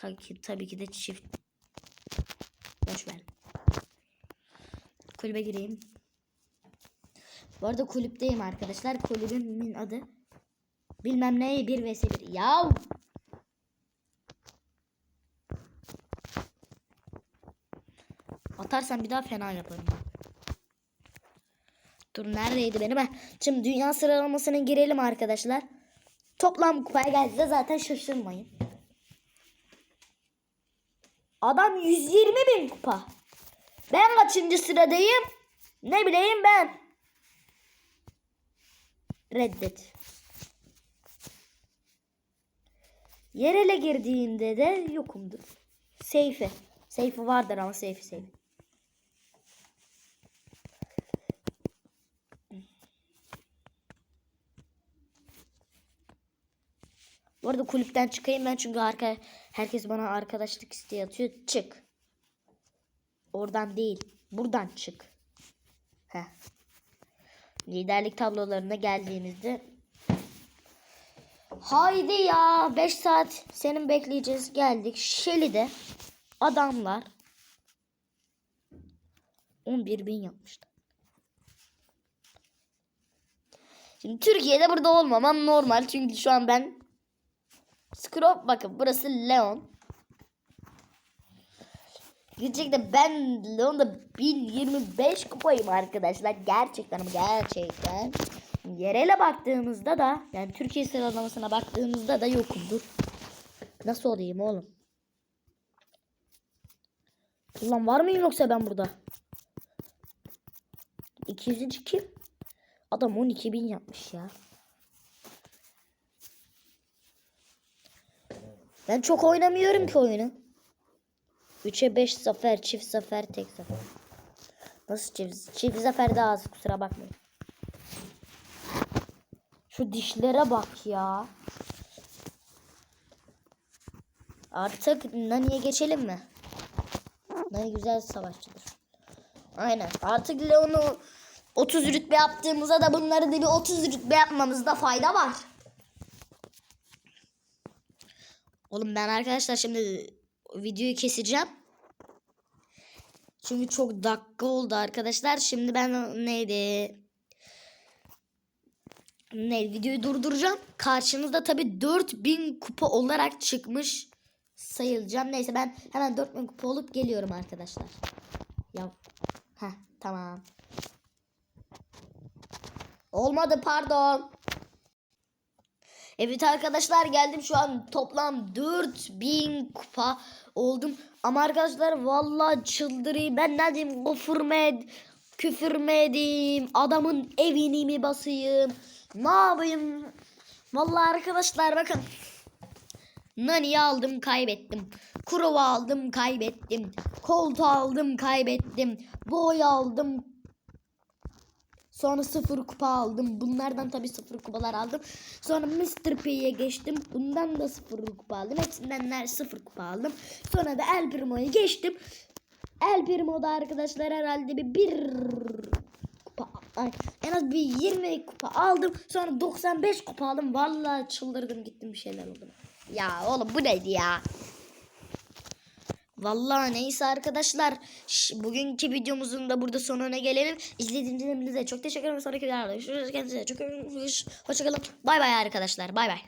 Kanki tabii ki de çift. Boş ver. Kulübe gireyim. Bu arada kulüpteyim arkadaşlar. Kulübümün adı bilmem ne 1 vs 1. Yav. Atarsan bir daha fena yaparım. Dur neredeydi benim? Heh, Şimdi dünya sıralamasına girelim arkadaşlar. Toplam kupaya geldiğinde zaten şaşırmayın. Adam 120 bin kupa. Ben kaçıncı sıradayım? Ne bileyim ben. Reddet. Yer ele girdiğinde de yokumdur. Seyfi. Seyfi vardır ama seyfi seyfi. Bu arada kulüpten çıkayım ben çünkü arka, herkes bana arkadaşlık isteği atıyor. Çık. Oradan değil. Buradan çık. Heh. Liderlik tablolarına geldiğimizde Haydi ya 5 saat senin bekleyeceğiz geldik. Şeli'de adamlar 11 bin yapmışlar. Şimdi Türkiye'de burada olmamam normal çünkü şu an ben Skrop bakın burası Leon. Gerçekten ben Leon'da 1025 kupayım arkadaşlar. Gerçekten gerçekten. Yerele baktığımızda da yani Türkiye sıralamasına baktığımızda da yokumdur. Nasıl olayım oğlum? Ulan var mıyım yoksa ben burada? 200. kim? Adam 12 bin yapmış ya. Ben çok oynamıyorum ki oyunu. 3'e 5 zafer, çift zafer, tek zafer. Nasıl çift? Çift zafer daha az kusura bakmayın. Şu dişlere bak ya. Artık Nani'ye geçelim mi? Nani güzel savaşçıdır. Aynen. Artık Leon'u 30 rütbe yaptığımızda da bunları da bir 30 rütbe yapmamızda fayda var. Oğlum ben arkadaşlar şimdi videoyu keseceğim. Çünkü çok dakika oldu arkadaşlar. Şimdi ben neydi? Ne videoyu durduracağım. Karşınızda tabi 4000 kupa olarak çıkmış sayılacağım. Neyse ben hemen 4000 kupa olup geliyorum arkadaşlar. Ya ha tamam. Olmadı pardon. Evet arkadaşlar geldim şu an toplam 4000 kupa oldum. Ama arkadaşlar vallahi çıldırayım. Ben ne diyeyim küfür edeyim? Adamın evini mi basayım? Ne yapayım? Vallahi arkadaşlar bakın. Nani'yi aldım kaybettim. Kurova aldım kaybettim. Colt aldım kaybettim. Boy aldım Sonra sıfır kupa aldım. Bunlardan tabii sıfır kupalar aldım. Sonra Mr. P'ye geçtim. Bundan da sıfır kupa aldım. Hepsinden ner- sıfır kupa aldım. Sonra da El Primo'yu geçtim. El Primo'da arkadaşlar herhalde bir bir kupa ay, en az bir 20 kupa aldım. Sonra 95 kupa aldım. Vallahi çıldırdım gittim bir şeyler oldu. Ya oğlum bu neydi ya? Vallahi neyse arkadaşlar. Bugünkü videomuzun da burada sonuna gelelim. İzlediğiniz için hepinize çok teşekkür ederim. Sonraki videolarda görüşürüz. Kendinize çok hoşçakalın. Bay bay arkadaşlar. Bay bay.